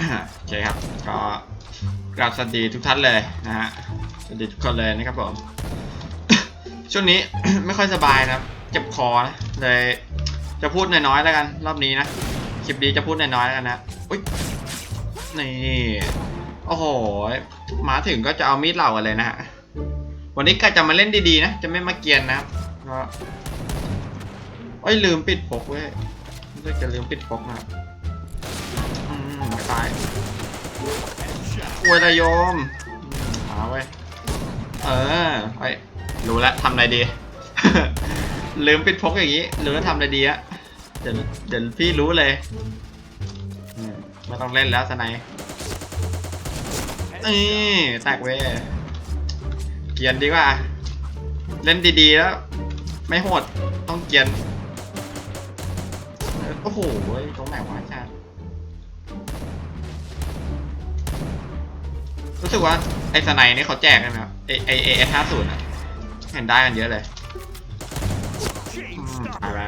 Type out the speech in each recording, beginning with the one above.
โอเคครับก็กราบสวัสดีทุกท่านเลยนะฮะสวัสดีทุกคนเลยนะครับผมช่วงนี้ ไม่ค่อยสบายนะครับเจ็บคอนะเลยจะพูดน้อยๆแล้วกัน รอบนี้นะคลิปนี้จะพูดน้อยๆแล้วกันนะอุ้ยนี่โอ้โหมาถึงก็จะเอามีดเหล่ากันเลยนะฮะวันนี้ก็จะมาเล่นดีๆนะจะไม่มาเกียนนะครับก็โอ้ยลืมปิดพกเว้ยจะลืมปิดพกนะครับายอวยระโยมอืมาเว้ย เออไปรู้แล้วทำอะไรดี ลืมปิดพกอย่างนี้ รู้แล้วทำอะไรดีอะเดี๋ยวเดี๋ยวพี่รู้เลย ไม่ต้องเล่นแล้วสไนนี่แตกเว้ย เกียนดีกว่า เล่นดีๆแล้ว ไม่โหด ต้องเกียน โอ้โหตรงไหนวะชาติ รู้สึกว่าไอ้สไนนี่เขาแจกใช่ไหมครับไอไอไอเอสห้าศูนย์อะเห็นได้กันเยอะเลยอืมตายไป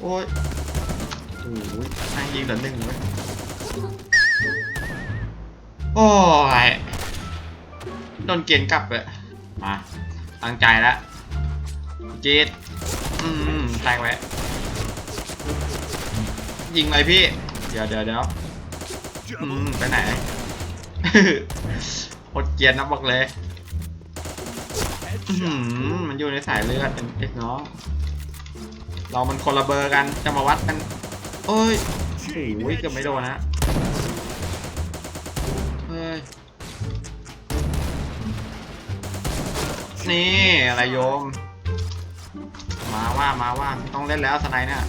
โอ้ยโอ้ยนั่งยิงเหลือหนึ่งเลยโอ้ยโดนเกียนกลับเลยมาตั้งใจแล้วจีดอืมแตกไว้ยิงเลยพี่ เดี๋ยวเดี๋ยวเดี๋ยวอืมไปไหน โคตรเกรียนนะบอกเลยมันอยู่ในสายเลือดเป็นเอ็กน้องเรามันคนละเบอร์กันจะมาวัดกันโอ้ยโอ้ยเกือบไม่โดนนะเฮ้ยนี่อะไรโยม มาว่ามาว่าต้องเล่นแล้วสไนเนี่ย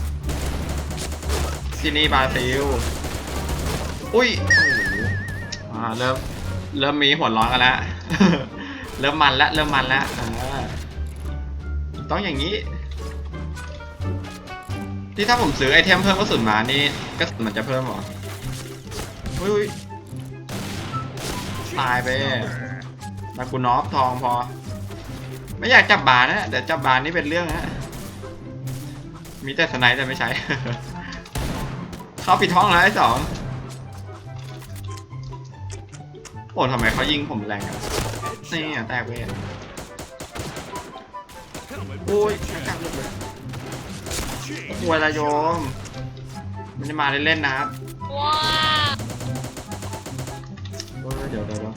ที่นี่บราซิล อุ้ยโอ่าเริ่มเริ่มมีหัวร้อนกันแล้วเริ่มมันแล้วเริ่มมันแล้วอ่าต้องอย่างนี้ ที่ถ้าผมซื้อไอเทมเพิ่มกระสุนมานี่กระสุนมันจะเพิ่มหรออุ้ยตายไปมากูนอฟทองพอ ไม่อยากจับบาร์นะแต่จับบาร์นี่เป็นเรื่องนะมีแต่สไนด์แต่ไม่ใช้ เข้าปิดท้องแล้วไอ้สอง อ้ทำไมเขายิงผมแรงจังนี่อะแตกเว้ยโอ้ยจับลูกเลยอวยละโยมไม่ได้มาเล่นๆนะครับว้าวเออเดี๋ยวเดี๋ยวเดี๋ยว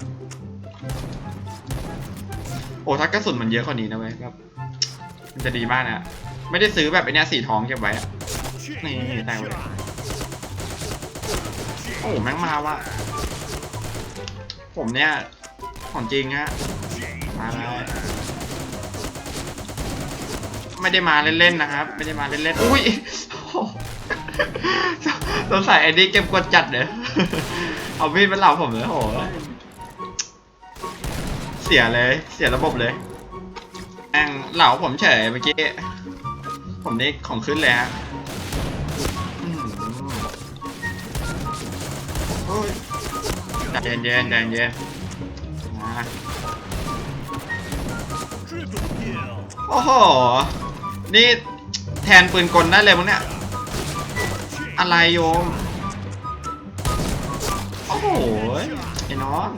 โอ้ถ้ากระสุนมันเยอะกว่านี้นะเว้ยครับมันจะดีมากนะไม่ได้ซื้อแบบไอ้เนี้ยสีทองเก็บไว้อะนี่แตกเลยโอ้แม่งมาว่ะ ผมเนี่ยของจริงฮะมาแล้วไม่ได้มาเล่นๆนะครับ ไม่ได้มาเล่นๆอุ้ยสงสัยไอ้นี่เก็บกดจัดเด้อเอามีดมาเหล่าผมเลยโอ้โหเสียเลย เสียระบบเลยแองเหล่าผมเฉยเมื่อกี้ ผมนี่ของขึ้นเลย ใจเย็นเย็นใจเย็นมาโอ้โห นี่แทนปืนกลได้เลยมั้งเนี่ย อะไรโยม โอ้โห ไอ้น้อง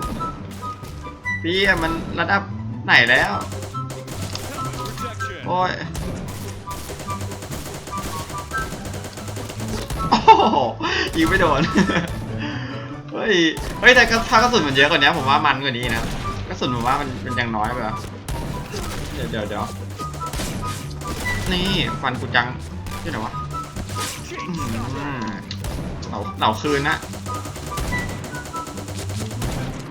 พี่มันระดับไหนแล้ว โอ้ย โอ้โหยิงไม่โดน เฮ้ย เฮ้ยแต่ก็ถ้ากระสุนมันเยอะกว่านี้ผมว่ามันกว่านี้นะกระสุนผมว่ามันมันยังน้อยไปแล้วเดี๋ยวเดี๋ยวเดี๋ยวนี่ฟันกูจังที่ไหนวะเหล่าเหล่าคืนนะ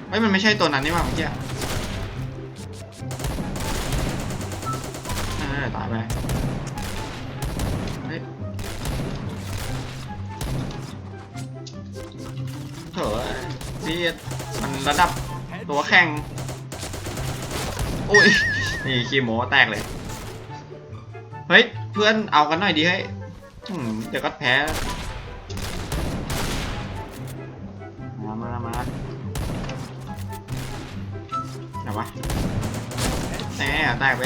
เฮ้ยมันไม่ใช่ตัวนั้นนี่ว่าเมื่อกี้ตายไป พี่มันระดับตัวแข่งอุ้ยนี่คีโมแตกเลย เฮ้ย เพื่อนเอากันหน่อยดีให้เดี๋ยวก็แพ้ มา มา มาไหนวะแหน่แตกไป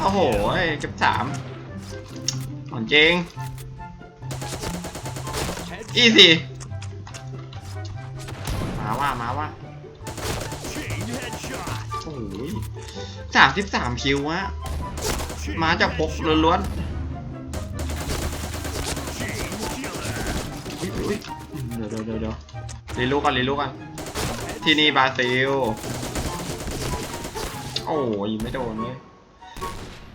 โอ้โหเก็บสามของจริงอีสิ สามสิบสามคิวฮะมาจากพกล้วนๆเดี๋ยวเดี๋ยวเดี๋ยวเรียรีลูกกันรีลูกกัน ที่นี่บราซิล โอ้ยไม่โดนเลย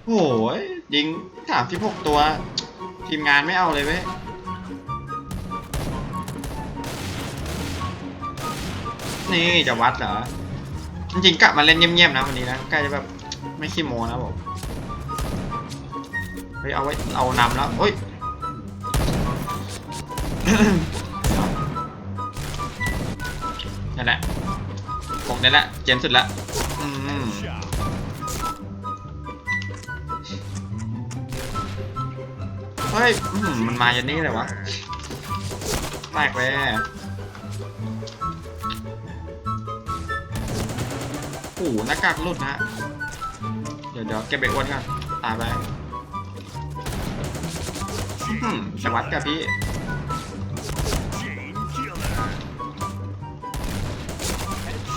โอ้ยยิงสามสิบหกตัว ทีมงานไม่เอาเลยเว้ยนี่จะวัดเหรอ จริงๆกะมาเล่นเงียบๆนะวันนี้นะใกล้จะแบบไม่ขี้โมนะผมเฮ้ยเอาไว้เอานำแล้วโอ้ยนั่นแหละผมนี่แหละเจนสุดละอืมเฮ้ยมันมาอย่างนี้เลยวะแตกเลย โอ้โหหน้ากากหลุดนะเดี๋ยวเดี๋ยวเก็บไปอ้วนก่อนตายไปสวัสดกับพี่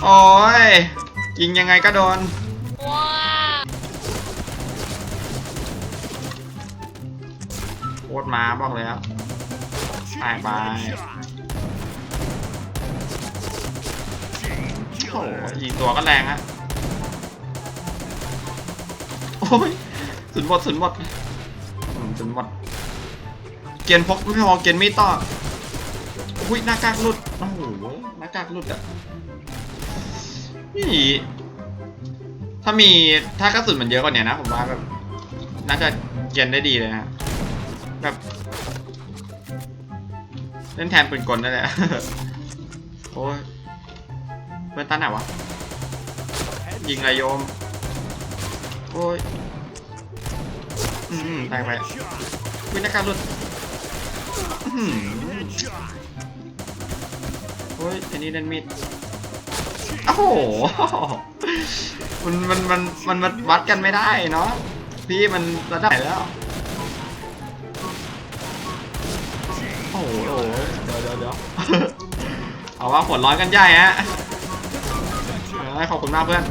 โอ้ยยิงยังไงก็โดนโคตรมาบอกเลยครับไปไป โอ้ยิงตัวก็แรงอะโอ้ยสุดหมดสุดหมดสุดหมด เกียนพกไม่พอเกียนมีดต่ออุ้ยหน้ากากหลุด โอ้โหหน้ากากหลุดอะนี่ถ้ามีถ้ากระสุนมันเยอะกว่านี้นะผมว่าแบบน่าจะเกียนได้ดีเลยนะแบบเล่นแทนปืนกลได้เลยโอ้ย พื่อนตั้นไหนวะ ยิงไรโยม โอ้ย อืมตายไปวินาการหลุดอื้อหือโอ้ยอันนี้เล่นมีดโอ้โห มันมันมันมันมันวัดกันไม่ได้เนาะ พี่มันระดับไหนแล้วโอ้โหโอ้โหเดี๋ยวเดี๋ยวเดี๋ยวเอาว่าผลร้อนกันใหญ่ฮะ อ้ยขอบคุณมากเพื่อน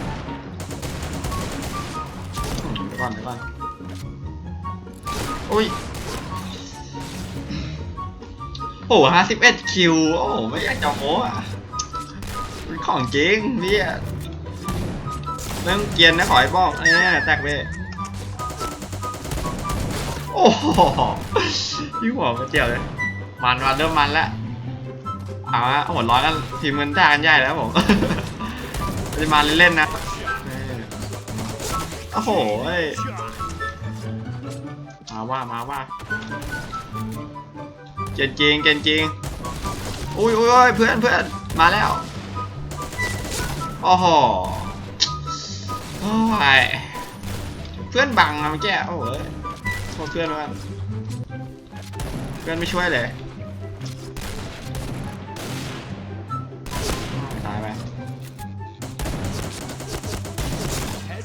เดี๋ยวก่อนเดี๋ยวก่อนอุ้ยโอ้ห้าสิบเอ็ดคิว โอ้โห ไม่อยากจะโม้อะเป็นของจริงพี่อะเรื่องเกียนนะขอให้บอกเนี่ยแตกเว้โอ้โหพี่หัวมาเจียวเลย มันมาเริ่มมันแล้วเอาละหัวร้อนกันทีมเงินท่ากันใหญ่แล้วผม จะมาเล่นๆนะโอ้โหมาว่ามาว่าเจนจริงเจนจริงอุ้ยอุ้ยอุ้ยเพื่อนเพื่อนมาแล้วโอ้โหโอ้ยเพื่อนบังอะเมื่อกี้โอ้โหโทษเพื่อนว่าเพื่อนไม่ช่วยเลย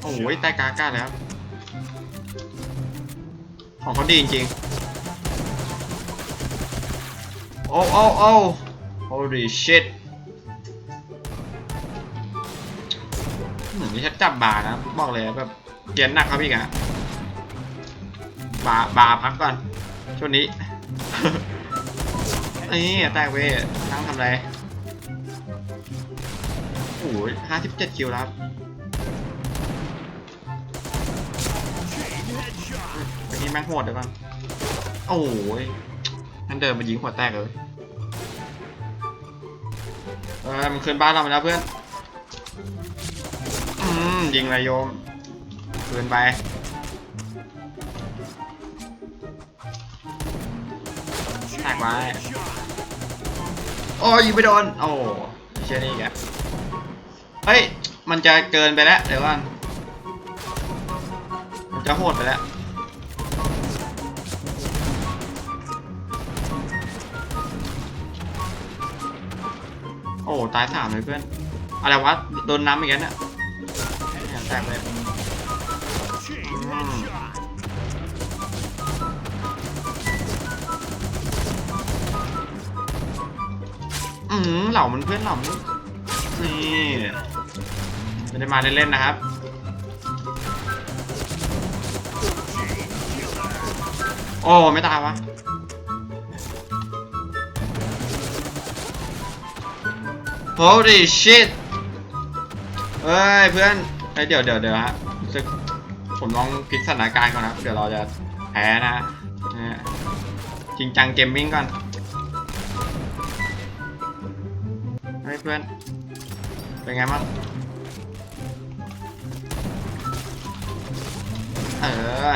โอ้ยตายกากาแล้ว ของเขาดีจริงๆ โอ้โอ้โอ้ holy shit เหมือนไม่ใช่จับบาร์นะ บอกเลยแบบเกียนหนักครับพี่กะบาบาพักก่อน ช่วงนี้นี่แตกเว้ยนั่งทำไรโอ้ยห้าสิบเจ็ดคิวแล้ว แม่งโหดเดี๋ยวก่อน โอ้ยนั่นเดินมายิงหัวแตกเลยเออมันคืนบ้านเราไปแล้วเพื่อน อืมยิงเลยโยมคืนไป แตกไว้โอ้ยยิงไปโดน โอ้เชื่อนี่แกเฮ้ย มันจะเกินไปแล้วเดี๋ยวก่อนมันจะโหดไปแล้ว อ้ตายสามเลยเพื่อน อะไรวะ โดนน้ำอีกแล้วเนี่ยแตกเลยอืมอืมเหล่ามันเพื่อนเหล่ามันนี่ไม่ได้มาเล่นๆนะครับโอ้ไม่ตายวะ Holy shit เฮ้ยเพื่อนเฮ้ยเดี๋ยวเดี๋ยวเดี๋ยวฮะผมลองพลิกสถานการณ์ก่อนนะเดี๋ยวเราจะแพ้นะเนี่ยจริงจังเกมมิ่งก่อนเฮ้ยเพื่อน เป็นไงบ้างเออ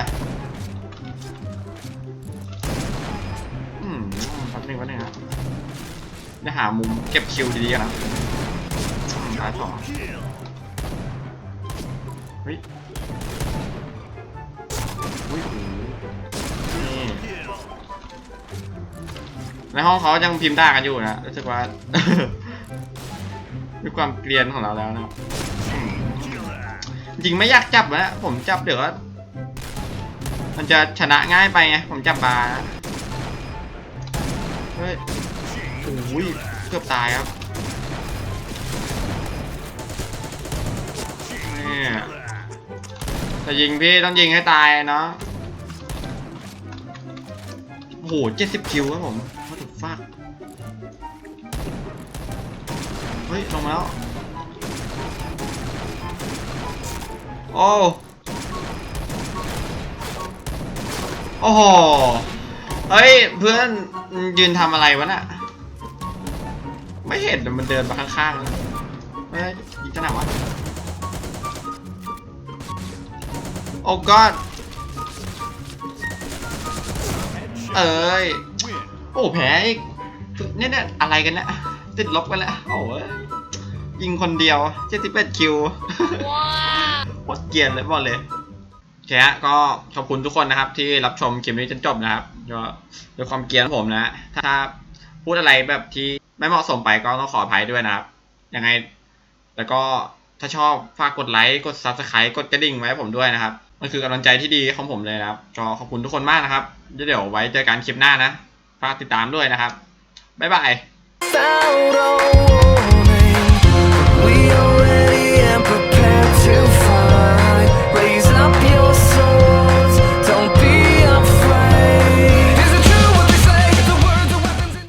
อืมแป๊บนึงแป๊บนึงครับ ได้หามุมเก็บคิวดีๆกันนะช้ายสอเฮ้ยอุ้ยนี่ในห้องเขายังพิมพ์ได้กันอยู่นะรู้สึกว่าด้วยความเกลียนของเราแล้วนะครับอืมจริงไม่อยากจับนะผมจับเดี๋ยวมันจะชนะง่ายไปไงผมจับบาร์ โอ้ยเกือบตายครับนี่แต่ยิงพี่ต้องยิงให้ตายเนาะโอ้โหเจ็ดสิบคิวครับผมมาถูกฟากเฮ้ย ลงมาแล้ว โอ้ โอ้โห เฮ้ย เพื่อนยืนทำอะไรวะน่ะ ไม่เห็นมันเดินมาข้างๆแล้วเฮ้ยยิงจะไหนวะโอ้กอดเอ้ย โอ้แพ้อีกเนี่ยเนี่ยอะไรกันเนี่ยติดลบกันแล้วโอ้ยยิงคนเดียว71คิวโคตรเกรียนเลยบอกเลยโอเคฮะก็ขอบคุณทุกคนนะครับ ที่รับชมคลิปนี้จนจบนะครับก็ด้วยความเกรียนของผมนะ ถ้าพูดอะไรแบบที่ ไม่เหมาะสมไปก็ต้องขออภัยด้วยนะครับ ยังไง แล้วก็ถ้าชอบฝากกดไลค์ กด subscribe กดกระดิ่งไว้ให้ผมด้วยนะครับ มันคือกำลังใจที่ดีของผมเลยนะครับก็ขอบคุณทุกคนมากนะครับ เดี๋ยวไว้เจอกันคลิปหน้านะ ฝากติดตามด้วยนะครับ บ๊ายบาย